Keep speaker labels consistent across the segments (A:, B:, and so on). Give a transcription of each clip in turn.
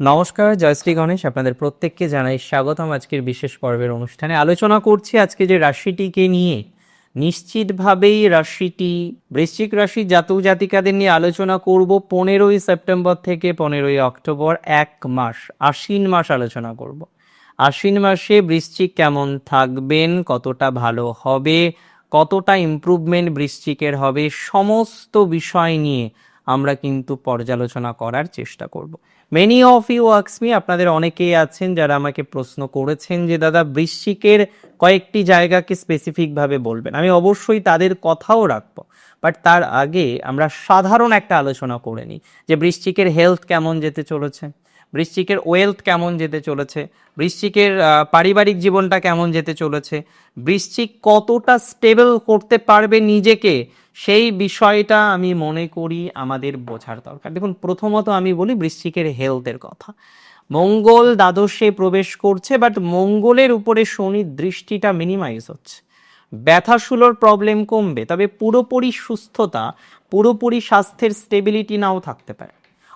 A: নমস্কার জয়শ্রী গণেশ। আপনাদের প্রত্যেককে জানাই স্বাগতম আজকের বিশেষ পর্বের অনুষ্ঠানে। আলোচনা করছি আজকে যে রাশিটিকে নিয়ে। নিশ্চিতভাবেই রাশিটি, বৃশ্চিক রাশি জাতক জাতিকাদের নিয়ে আলোচনা করব পনেরোই সেপ্টেম্বর থেকে পনেরোই অক্টোবর, এক মাস, আশ্বিন মাস আলোচনা করব। আশ্বিন মাসে বৃশ্চিক কেমন থাকবেন, কতটা ভালো হবে, কতটা ইমপ্রুভমেন্ট বৃশ্চিকের হবে, সমস্ত বিষয় নিয়ে আমরা কিন্তু পর্যালোচনা করার চেষ্টা করব। মেনি অফ ইউ মি আপনাদের অনেকেই আছেন যারা আমাকে প্রশ্ন করেছেন যে, দাদা, বৃশ্চিকের কয়েকটি জায়গাকে স্পেসিফিকভাবে বলবেন? আমি অবশ্যই তাদের কথাও রাখব। বাট তার আগে আমরা সাধারণ একটা আলোচনা করে নিই যে, বৃশ্চিকের হেলথ কেমন যেতে চলেছে? বৃশ্চিকের ওয়েলথ কেমন যেতে চলেছে? বৃশ্চিকের পারিবারিক জীবনটা কেমন যেতে চলেছে? বৃশ্চিক কতটা স্টেবল করতে পারবে নিজেকে? সেই বিষয়টা আমি মনে করি আমাদের বোঝার দরকার। দেখুন, প্রথমত আমি বলি বৃশ্চিকের হেলথের কথা। মঙ্গল দ্বাদশে প্রবেশ করছে বাট মঙ্গলের উপরে শনির দৃষ্টিটা মিনিমাইজ হচ্ছে। ব্যথাশুলোর প্রবলেম কমবে, তবে পুরোপুরি সুস্থতা, পুরোপুরি স্বাস্থ্যের স্টেবিলিটি নাও থাকতে পারে।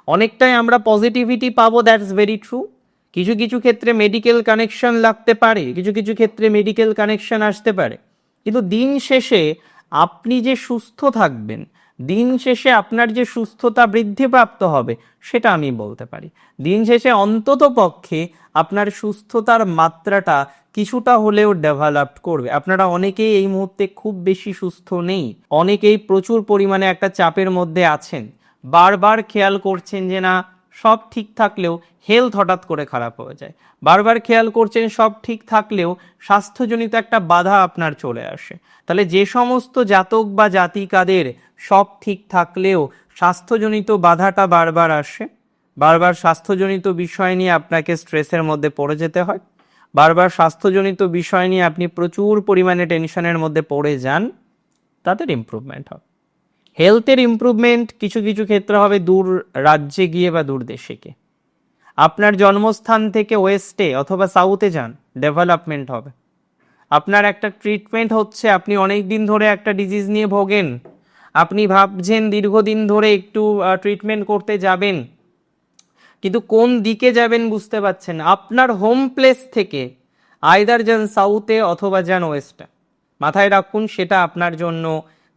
A: অনেকটাই আমরা পজিটিভিটি পাবো দ্যাটস ভেরি ট্রু কিছু কিছু ক্ষেত্রে মেডিকেল কানেকশন লাগতে পারে, কিছু কিছু ক্ষেত্রে মেডিকেল কানেকশন আসতে পারে। কিন্তু দিন শেষে আপনি যে সুস্থ থাকবেন, দিন শেষে আপনার যে সুস্থতা বৃদ্ধিপ্রাপ্ত হবে, সেটা আমি বলতে পারি। দিন শেষে অন্তত পক্ষে আপনার সুস্থতার মাত্রাটা কিছুটা হলেও ডেভেলপ করবে। আপনারা অনেকেই এই মুহূর্তে খুব বেশি সুস্থ নেই। অনেকেই প্রচুর পরিমাণে একটা চাপের মধ্যে আছেন। বারবার খেয়াল করছেন যে না সব ঠিক থাকলেও হেলথ হঠাৎ করে খারাপ হয়ে যায়। বারবার খেয়াল করছেন, সব ঠিক থাকলেও স্বাস্থ্যজনিত একটা বাধা আপনার চলে আসে। তাহলে যে সমস্ত জাতক বা জাতিকাদের সব ঠিক থাকলেও স্বাস্থ্যজনিত বাধাটা বারবার আসে? বারবার স্বাস্থ্যজনিত বিষয় নিয়ে আপনাকে স্ট্রেসের মধ্যে পড়ে যেতে হয়? বারবার স্বাস্থ্যজনিত বিষয় নিয়ে আপনি প্রচুর পরিমাণে টেনশনের মধ্যে পড়ে যান? তাদের ইমপ্রুভমেন্ট হবে। হেলথের ইমপ্রুভমেন্ট কিছু কিছু ক্ষেত্রে হবে দূর রাজ্যে গিয়ে বা দূর দেশে গিয়ে। আপনার জন্মস্থান থেকে ওয়েস্টে অথবা সাউথে যান ডেভেলপমেন্ট হবে। আপনার একটা ট্রিটমেন্ট হচ্ছে আপনি অনেক দিন ধরে একটা ডিজিজ নিয়ে ভোগেন। আপনি ভাবছেন দীর্ঘদিন ধরে একটু ট্রিটমেন্ট করতে যাবেন। কিন্তু কোন দিকে যাবেন বুঝতে পারছেন আপনার হোম প্লেস থেকে আয়দার যান সাউথে অথবা যান ওয়েস্টে মাথায় রাখুন, সেটা আপনার জন্য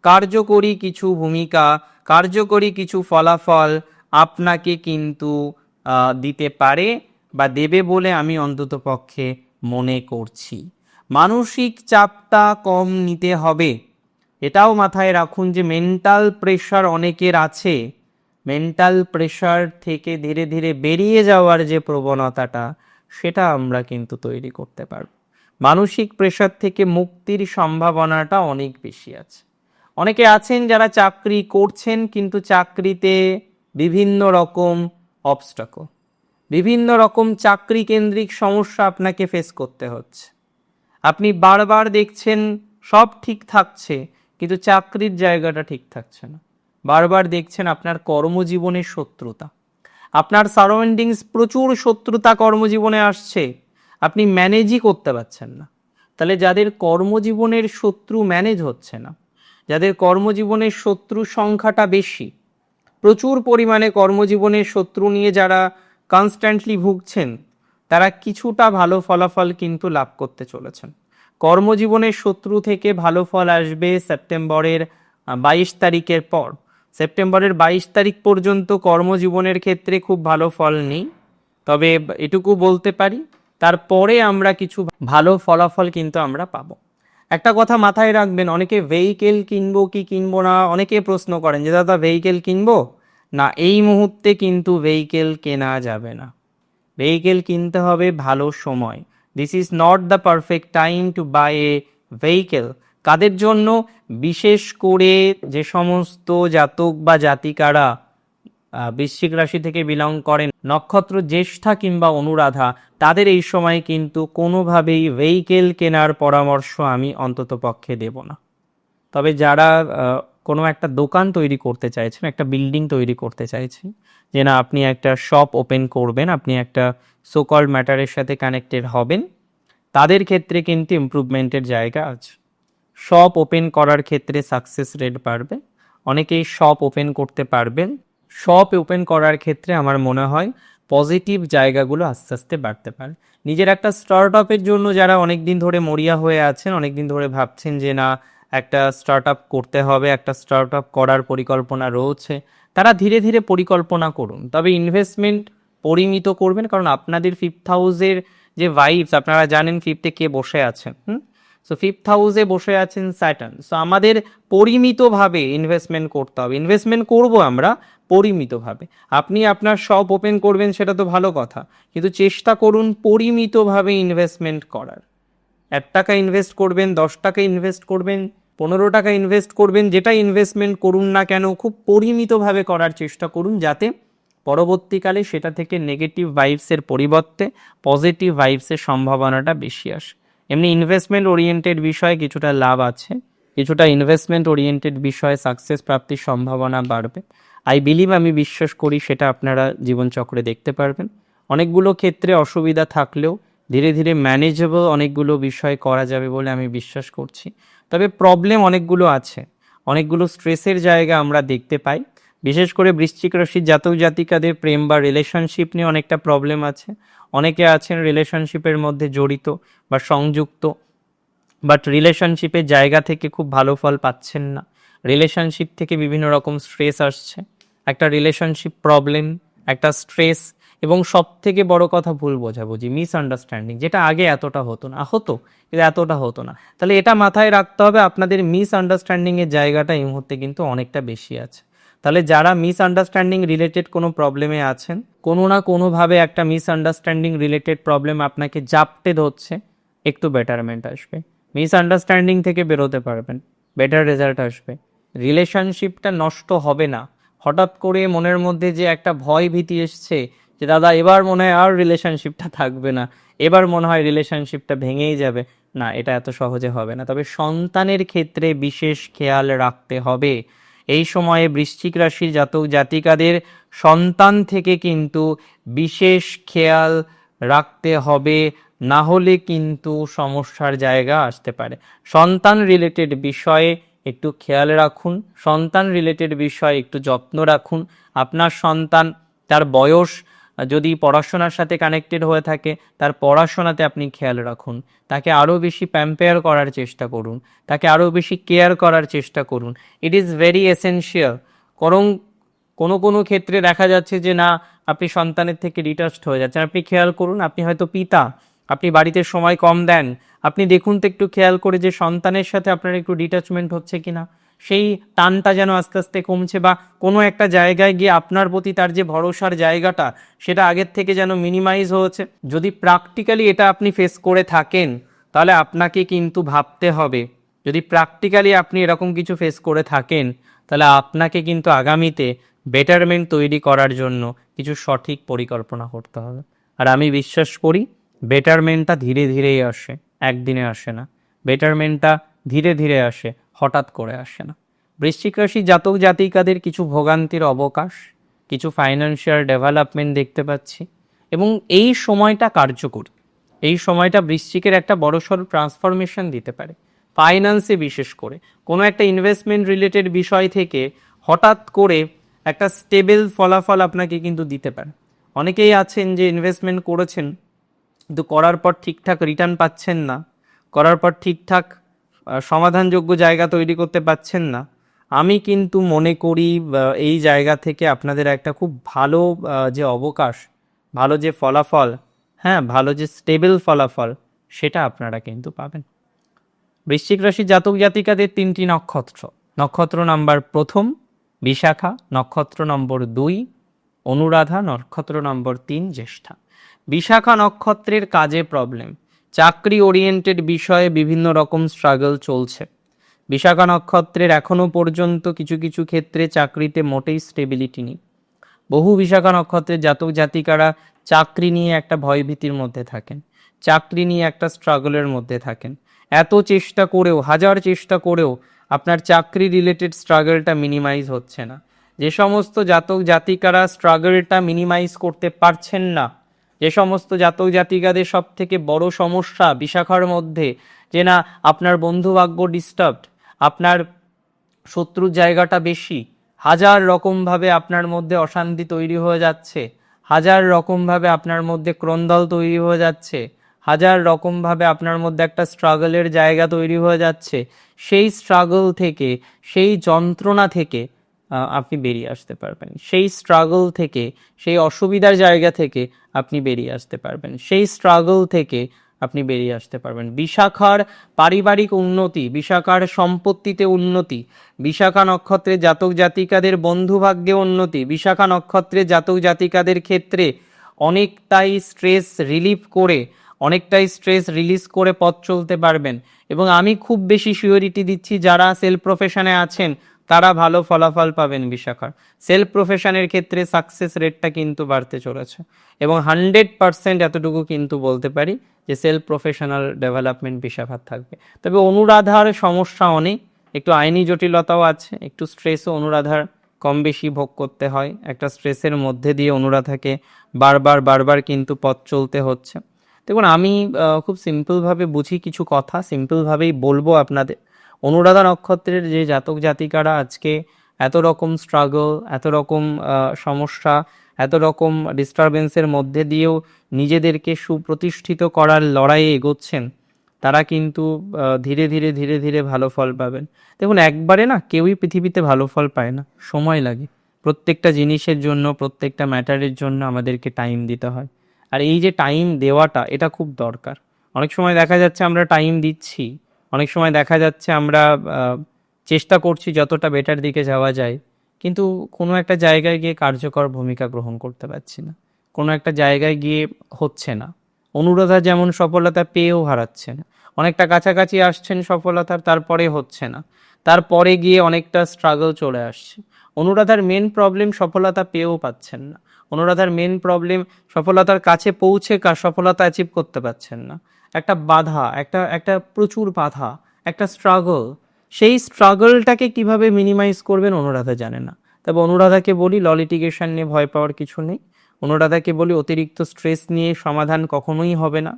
A: কার্যকরী কিছু ভূমিকা, কার্যকরী কিছু ফলাফল আপনাকে কিন্তু দিতে পারে বা দেবে বলে আমি অন্তত পক্ষে মনে করছি। মানসিক চাপটা কম নিতে হবে। এটাও মাথায় রাখুন যে মেন্টাল প্রেশার অনেকের আছে। মেন্টাল প্রেশার থেকে ধীরে ধীরে বেরিয়ে যাওয়ার যে প্রবণতাটা, সেটা আমরা কিন্তু তৈরি করতে পারব। মানসিক প্রেশার থেকে মুক্তির সম্ভাবনাটা অনেক বেশি আছে। অনেকে আছেন যারা চাকরি করছেন কিন্তু চাকরিতে বিভিন্ন রকম অবস্টাকল বিভিন্ন রকম চাকরি কেন্দ্রিক সমস্যা আপনাকে ফেস করতে হচ্ছে। আপনি বারবার দেখছেন সব ঠিক থাকছে, কিন্তু চাকরির জায়গাটা ঠিক থাকছে না। বারবার দেখছেন আপনার কর্মজীবনের শত্রুতা। আপনার সারাউন্ডিংস প্রচুর শত্রুতা কর্মজীবনে আসছে, আপনি ম্যানেজই করতে পারছেন না। তাহলে যাদের কর্মজীবনের শত্রু ম্যানেজ হচ্ছে না যাদের কর্মজীবনের শত্রু সংখ্যাটা বেশি। প্রচুর পরিমাণে কর্মজীবনের শত্রু নিয়ে যারা কনস্ট্যান্টলি ভুগছেন, তারা কিছুটা ভালো ফলাফল কিন্তু লাভ করতে চলেছেন। কর্মজীবনের শত্রু থেকে ভালো ফল আসবে সেপ্টেম্বরের বাইশ তারিখের পর। সেপ্টেম্বরের বাইশ তারিখ পর্যন্ত কর্মজীবনের ক্ষেত্রে খুব ভালো ফল নেই। তবে এটুকু বলতে পারি, তারপরে আমরা কিছু ভালো ফলাফল কিন্তু আমরা পাবো। একটা কথা মাথায় রাখবেন, অনেকে ভেহিকেল কিনবো কি কিনবো না, অনেকে প্রশ্ন করেন যে, দাদা ভেহিকেল কিনবো? না, এই মুহূর্তে কিন্তু ভেহিকেল কেনা যাবে না। ভেহিকেল কিনতে হবে ভালো সময়। This is not the perfect time to buy a vehicle কাদের জন্য? বিশেষ করে যে সমস্ত জাতক বা জাতিকারা বৃশ্চিক রাশি থেকে বিলং করেন নক্ষত্র জ্যেষ্ঠা কিংবা অনুরাধা, তাদের এই সময় কিন্তু কোনোভাবেই ভেহিকেল কেনার পরামর্শ আমি অন্তত পক্ষে দেব না। তবে যারা কোনো একটা দোকান তৈরি করতে চাইছেন, একটা বিল্ডিং তৈরি করতে চাইছেন, যে না, আপনি একটা শপ ওপেন করবেন, আপনি একটা সোকল ম্যাটারের সাথে কানেক্টেড হবেন, তাদের ক্ষেত্রে কিন্তু ইমপ্রুভমেন্টের জায়গা আছে। শপ ওপেন করার ক্ষেত্রে সাকসেস রেট বাড়বে। অনেকেই শপ ওপেন করতে পারবেন শপ ওপেন করার ক্ষেত্রে আমার মনে হয় পজিটিভ জায়গাগুলো আস্তে আস্তে বাড়তে পারে। নিজের একটা স্টার্ট আপের জন্য যারা অনেক দিন ধরে মরিয়া হয়ে আছেন অনেক দিন ধরে ভাবছেন যে না, একটা স্টার্ট আপ করতে হবে, একটা স্টার্ট আপ করার পরিকল্পনা রয়েছে, তারা ধীরে ধীরে পরিকল্পনা করুন। তবে ইনভেস্টমেন্ট পরিমিত করবেন, কারণ আপনাদের ফিফথ হাউসের যে ভাইবস আপনারা জানেন ফিফথে কে বসে আছেন হুম? সো ফিফথ হাউসে বসে আছেন স্যাটার্ন সো আমাদের পরিমিতভাবে ইনভেস্টমেন্ট করতে হবে। ইনভেস্টমেন্ট করব আমরা পরিমিতভাবে। আপনি আপনার শপ ওপেন করবেন, সেটা তো ভালো কথা। কিন্তু চেষ্টা করুন পরিমিতভাবে ইনভেস্টমেন্ট করার। এক টাকা ইনভেস্ট করবেন, দশ টাকা ইনভেস্ট করবেন, পনেরো টাকা ইনভেস্ট করবেন, যেটা ইনভেস্টমেন্ট করুন না কেন, খুব পরিমিতভাবে করার চেষ্টা করুন যাতে পরবর্তীকালে সেটা থেকে নেগেটিভ ভাইবসের পরিবর্তে পজিটিভ ভাইবসের সম্ভাবনাটা বেশি আসে। এমনি ইনভেস্টমেন্ট ওরিয়েন্টেড বিষয়ে কিছুটা লাভ আছে, কিছুটা ইনভেস্টমেন্ট ওরিয়েন্টেড বিষয়ে সাকসেস প্রাপ্তির সম্ভাবনা বাড়বে। আই বিলিভ আমি বিশ্বাস করি সেটা আপনারা জীবনচক্রে দেখতে পারবেন। অনেকগুলো ক্ষেত্রে অসুবিধা থাকলেও ধীরে ধীরে ম্যানেজেবল অনেকগুলো বিষয় করা যাবে বলে আমি বিশ্বাস করছি। তবে প্রবলেম অনেকগুলো আছে, অনেকগুলো স্ট্রেসের জায়গা আমরা দেখতে পাই। বিশেষ করে বৃশ্চিক রাশির জাতক জাতিকাদের প্রেম বা রিলেশনশিপ নিয়ে অনেকটা প্রবলেম আছে। অনেকে আছেন রিলেশনশিপের মধ্যে জড়িত বা সংযুক্ত বাট রিলেশনশিপের জায়গা থেকে খুব ভালো ফল পাচ্ছেন না। রিলেশনশিপ থেকে বিভিন্ন রকম স্ট্রেস আসছে। একটা রিলেশনশিপ প্রবলেম একটা স্ট্রেস এবং সব থেকে বড় কথা ভুল বোঝাবুঝি মিসআন্ডারস্ট্যান্ডিং যেটা আগে এতটা হতো না, হতো, কিন্তু এতটা হতো না। তাহলে এটা মাথায় রাখতে হবে, আপনাদের মিসআন্ডারস্ট্যান্ডিংয়ের জায়গাটা এই মুহূর্তে কিন্তু অনেকটা বেশি আছে। তাহলে যারা মিসআন্ডারস্ট্যান্ডিং রিলেটেড কোনো প্রবলেমে আছেন, কোনো না কোনোভাবে একটা মিসআন্ডারস্ট্যান্ডিং রিলেটেড প্রবলেম আপনাকে জাপটে ধরছে, একটু বেটারমেন্ট আসবে। মিসআন্ডারস্ট্যান্ডিং থেকে বেরোতে পারবেন বেটার রেজাল্ট আসবে। রিলেশনশিপটা নষ্ট হবে না। হঠাৎ করে মনের মধ্যে যে একটা ভয় ভীতি এসছে যে, দাদা, এবার মনে হয় আর রিলেশনশিপটা থাকবে না। এবার মনে হয় রিলেশনশিপটা ভেঙেই যাবে। না, এটা এত সহজে হবে না। তবে সন্তানের ক্ষেত্রে বিশেষ খেয়াল রাখতে হবে। এই সময়ে বৃশ্চিক রাশির জাতক জাতিকাদের সন্তান থেকে কিন্তু বিশেষ খেয়াল রাখতে হবে, না হলে কিন্তু সমস্যার জায়গা আসতে পারে। সন্তান রিলেটেড বিষয়ে একটু খেয়াল রাখুন, সন্তান রিলেটেড বিষয়ে একটু যত্ন রাখুন। আপনার সন্তান, তার বয়স যদি পড়াশোনার সাথে কানেক্টেড হয়ে থাকে, তার পড়াশোনাতে আপনি খেয়াল রাখুন। তাকে আরও বেশি প্যাম্পেয়ার করার চেষ্টা করুন। তাকে আরও বেশি কেয়ার করার চেষ্টা করুন। ইট ইজ ভেরি এসেনশিয়াল করং, কোনো কোনো ক্ষেত্রে দেখা যাচ্ছে যে, না, আপনি সন্তানের থেকে ডিটাচড হয়ে যাচ্ছেন। আপনি খেয়াল করুন, আপনি হয়তো পিতা, আপনি বাড়িতে সময় কম দেন। আপনি দেখুন তো একটু খেয়াল করে যে, সন্তানের সাথে আপনার একটু ডিটাচমেন্ট হচ্ছে কিনা। সেই টানটা যেন আস্তে আস্তে কমছে বা কোনো একটা জায়গায় গিয়ে আপনার প্রতি তার যে ভরসার জায়গাটা, সেটা আগের থেকে যেন মিনিমাইজ হয়েছে। যদি প্র্যাকটিক্যালি এটা আপনি ফেস করে থাকেন, তাহলে আপনাকে কিন্তু ভাবতে হবে। যদি প্র্যাকটিক্যালি আপনি এরকম কিছু ফেস করে থাকেন, তাহলে আপনাকে কিন্তু আগামীতে বেটারমেন্ট তৈরি করার জন্য কিছু সঠিক পরিকল্পনা করতে হবে। আর আমি বিশ্বাস করি বেটারমেন্টটা ধীরে ধীরেই আসে, একদিনে আসে না। বেটারমেন্টটা ধীরে ধীরে আসে। হঠাৎ করে আসে না। বৃশ্চিক রাশি জাতক জাতিকাদের কিছু ভোগান্তির অবকাশ, কিছু ফাইন্যান্সিয়াল ডেভেলপমেন্ট দেখতে পাচ্ছি এবং এই সময়টা কার্যকরী। এই সময়টা বৃশ্চিকের একটা বড়সড় ট্রান্সফরমেশন দিতে পারে। ফাইন্যান্সে বিশেষ করে কোনো একটা ইনভেস্টমেন্ট রিলেটেড বিষয় থেকে হঠাৎ করে একটা স্টেবল ফলাফল আপনাকে কিন্তু দিতে পারে। অনেকেই আছেন যে ইনভেস্টমেন্ট করেছেন কিন্তু করার পর ঠিকঠাক রিটার্ন পাচ্ছেন না, করার পর ঠিকঠাক সমাধানযোগ্য জায়গা তৈরি করতে পাচ্ছেন না। আমি কিন্তু মনে করি এই জায়গা থেকে আপনাদের একটা খুব ভালো যে অবকাশ, ভালো যে ফলাফল হ্যাঁ ভালো যে স্টেবল ফলাফল, সেটা আপনারা কিন্তু পাবেন। বৃশ্চিক রাশি জাতক জাতিকাদের তিনটি নক্ষত্র। নক্ষত্র নাম্বার প্রথম বিশাখা, নক্ষত্র নম্বর দুই অনুরাধা, নক্ষত্র নম্বর তিন জ্যেষ্ঠা। বিশাখা নক্ষত্রের কাজে প্রবলেম চাকরি ওরিয়েন্টেড বিষয়ে বিভিন্ন রকম স্ট্রাগল চলছে। বিশাখা নক্ষত্রের এখনও পর্যন্ত কিছু কিছু ক্ষেত্রে চাকরিতে মোটেই স্টেবিলিটি নেই। বহু বিশাখা নক্ষত্রের জাতক জাতিকারা চাকরি নিয়ে একটা ভয়ভীতির মধ্যে থাকেন, চাকরি নিয়ে একটা স্ট্রাগলের মধ্যে থাকেন। এত চেষ্টা করেও, হাজার চেষ্টা করেও আপনার চাকরি রিলেটেড স্ট্রাগলটা মিনিমাইজ হচ্ছে না। যে সমস্ত জাতক জাতিকারা স্ট্রাগলটা মিনিমাইজ করতে পারছেন না যে সমস্ত জাতক জাতিকাদের সব থেকে বড় সমস্যা বিশাখার মধ্যে, যে না, আপনার বন্ধু ভাগ্য ডিস্টার্বড আপনার শত্রুর জায়গাটা বেশি, হাজার রকমভাবে আপনার মধ্যে অশান্তি তৈরি হয়ে যাচ্ছে, হাজার রকমভাবে আপনার মধ্যে ক্রন্দল তৈরি হয়ে যাচ্ছে, হাজার রকমভাবে আপনার মধ্যে একটা স্ট্রাগলের জায়গা তৈরি হয়ে যাচ্ছে, সেই স্ট্রাগল থেকে, সেই যন্ত্রণা থেকে আপনি বেরিয়ে আসতে পারবেন। সেই স্ট্রাগল থেকে, সেই অসুবিধার জায়গা থেকে আপনি বেরিয়ে আসতে পারবেন। সেই স্ট্রাগল থেকে আপনি বেরিয়ে আসতে পারবেন। বিশাখার পারিবারিক উন্নতি, বিশাখার সম্পত্তিতে উন্নতি, বিশাখা নক্ষত্রে জাতক জাতিকাদের বন্ধুভাগ্যে উন্নতি, বিশাখা নক্ষত্রে জাতক জাতিকাদের ক্ষেত্রে অনেকটাই স্ট্রেস রিলিফ করে, অনেকটাই স্ট্রেস রিলিজ করে পথ চলতে পারবেন। এবং আমি খুব বেশি সিওরিটি দিচ্ছি যারা সেলফ প্রফেশনে আছেন তারা ভালো ফলাফল পাবেন বিশাখার। সেলফ প্রফেশনের ক্ষেত্রে সাকসেস রেটটা কিন্তু বাড়তে চলেছে। এবং হান্ড্রেড পার্সেন্ট এতটুকু কিন্তু বলতে পারি যে সেলফ প্রফেশনাল ডেভেলপমেন্ট বিশাখার থাকবে। তবে অনুরাধার সমস্যা অনেক। একটু আইনি জটিলতাও আছে। একটু স্ট্রেসও অনুরাধার কম বেশি ভোগ করতে হয়। একটা স্ট্রেসের মধ্যে দিয়ে অনুরাধাকে বারবার বারবার কিন্তু পথ চলতে হচ্ছে। দেখুন, আমি খুব সিম্পলভাবে বুঝি কিছু কথা। সিম্পলভাবেই বলব আপনাদের। অনুরাধা নক্ষত্রের যে জাতক জাতিকারা আজকে এত রকম স্ট্রাগল এত রকম সমস্যা, এত রকম ডিস্টারবেন্সের মধ্যে দিয়েও নিজেদেরকে সুপ্রতিষ্ঠিত করার লড়াইয়ে এগোচ্ছেন, তারা কিন্তু ধীরে ধীরে ধীরে ধীরে ভালো ফল পাবেন। দেখুন, একবারে না কেউই পৃথিবীতে ভালো ফল পায় না, সময় লাগে। প্রত্যেকটা জিনিসের জন্য, প্রত্যেকটা ম্যাটারের জন্য আমাদেরকে টাইম দিতে হয়। আর এই যে টাইম দেওয়াটা, এটা খুব দরকার। অনেক সময় দেখা যাচ্ছে আমরা টাইম দিচ্ছি অনেক সময় দেখা যাচ্ছে আমরা চেষ্টা করছি যতটা বেটার দিকে যাওয়া যায়, কিন্তু কোনো একটা জায়গায় গিয়ে কার্যকর ভূমিকা গ্রহণ করতে পারছি না। কোনো একটা জায়গায় গিয়ে হচ্ছে না। অনুরাধা যেমন সফলতা পেয়েও হারাচ্ছে না। অনেকটা কাছাকাছি আসছেন সফলতার তারপরে হচ্ছে না। তারপরে গিয়ে অনেকটা স্ট্রাগল চলে আসছে। অনুরাধার মেন প্রবলেম সফলতা পেয়েও পাচ্ছেন না। অনুরাধার মেন প্রবলেম সফলতার কাছে পৌঁছে সফলতা অ্যাচিভ করতে পারছেন না। একটা বাধা, একটা একটা প্রচুর বাধা, একটা স্ট্রাগল সেই স্ট্রাগলটাকে কীভাবে মিনিমাইজ করবেন অনুরাধা জানে না। তবে অনুরাধাকে বলি ল লিটিগেশন নিয়ে ভয় পাওয়ার কিছু নেই। অনুরাধাকে বলি, অতিরিক্ত স্ট্রেস নিয়ে সমাধান কখনোই হবে না।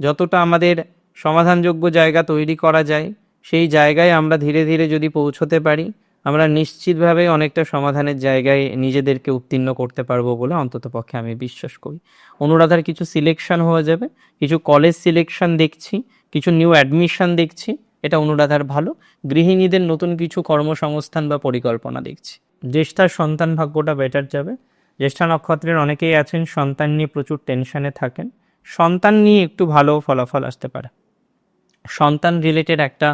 A: যতটা আমাদের সমাধানযোগ্য জায়গা তৈরি করা যায়, সেই জায়গায় আমরা ধীরে ধীরে যদি পৌঁছতে পারি আমরা নিশ্চিতভাবে অনেকটা সমাধানের জায়গায় নিজেদেরকে উত্তীর্ণ করতে পারব বলে অন্তত পক্ষে আমি বিশ্বাস করি। অনুরাধার কিছু সিলেকশন হয়ে যাবে, কিছু কলেজ সিলেকশন দেখছি, কিছু নিউ অ্যাডমিশন দেখছি, এটা অনুরাধার ভালো। গৃহিণীদের নতুন কিছু কর্মসংস্থান বা পরিকল্পনা দেখছি। জ্যেষ্ঠার সন্তান ভাগ্যটা বেটার যাবে। জ্যেষ্ঠা নক্ষত্রের অনেকেই আছেন, সন্তান নিয়ে প্রচুর টেনশনে থাকেন। সন্তান নিয়ে একটু ভালো ফলাফল আসতে পারে। সন্তান রিলেটেড একটা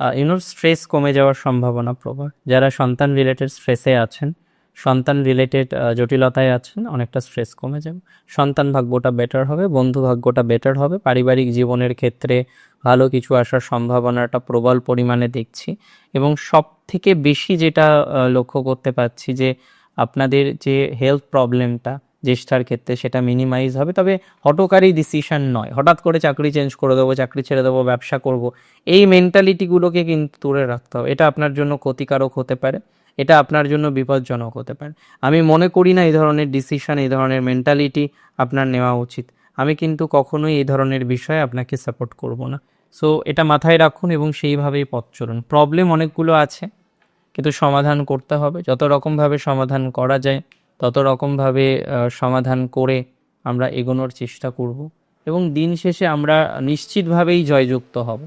A: ইউনো স্ট্রেস কমে যাওয়ার সম্ভাবনা প্রবল। যারা সন্তান রিলেটেড স্ট্রেসে আছেন সন্তান রিলেটেড জটিলতায় আছেন, অনেকটা স্ট্রেস কমে যাবে। সন্তান ভাগ্যটা বেটার হবে বন্ধু ভাগ্যটা বেটার হবে। পারিবারিক জীবনের ক্ষেত্রে ভালো কিছু আসার সম্ভাবনাটা প্রবল পরিমাণে দেখছি। এবং সব থেকে বেশি যেটা লক্ষ্য করতে পারছি যে, আপনাদের যে হেলথ প্রবলেমটা জ্যেষ্ঠার ক্ষেত্রে সেটা মিনিমাইজ হবে। তবে হটকারী ডিসিশন নয়। হঠাৎ করে চাকরি চেঞ্জ করে দেবো, চাকরি ছেড়ে দেবো, ব্যবসা করব, এই মেন্টালিটিগুলোকে কিন্তু দূরে রাখতে হবে। এটা আপনার জন্য ক্ষতিকারক হতে পারে। এটা আপনার জন্য বিপজ্জনক হতে পারে। আমি মনে করি না এই ধরনের ডিসিশন এই ধরনের মেন্টালিটি আপনার নেওয়া উচিত। আমি কিন্তু কখনোই এই ধরনের বিষয়ে আপনাকে সাপোর্ট করব না। সো এটা মাথায় রাখুন এবং সেইভাবেই পথ চলুন। প্রবলেম অনেকগুলো আছে, কিন্তু সমাধান করতে হবে। যত রকমভাবে সমাধান করা যায় তত রকমভাবে সমাধান করে আমরা এগোনোর চেষ্টা করব এবং দিন শেষে আমরা নিশ্চিতভাবেই জয়যুক্ত হব।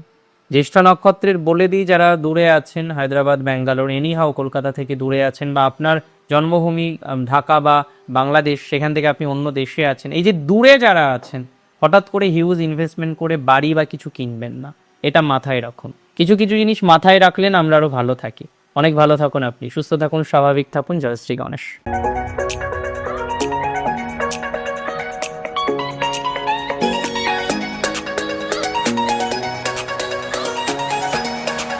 A: জ্যেষ্ঠ নক্ষত্রের বলে দিই, যারা দূরে আছেন, হায়দ্রাবাদ, ব্যাঙ্গালোর এনিহাও কলকাতা থেকে দূরে আছেন বা আপনার জন্মভূমি ঢাকা বা বাংলাদেশ, সেখান থেকে আপনি অন্য দেশে আছেন, এই যে দূরে যারা আছেন, হঠাৎ করে হিউজ ইনভেস্টমেন্ট করে বাড়ি বা কিছু কিনবেন না, এটা মাথায় রাখুন। কিছু কিছু জিনিস মাথায় রাখলেন, আমরা আরও ভালো থাকি। অনেক ভালো থাকুন আপনি সুস্থ থাকুন স্বাভাবিক থাকুন। জয়শ্রী গণেশ।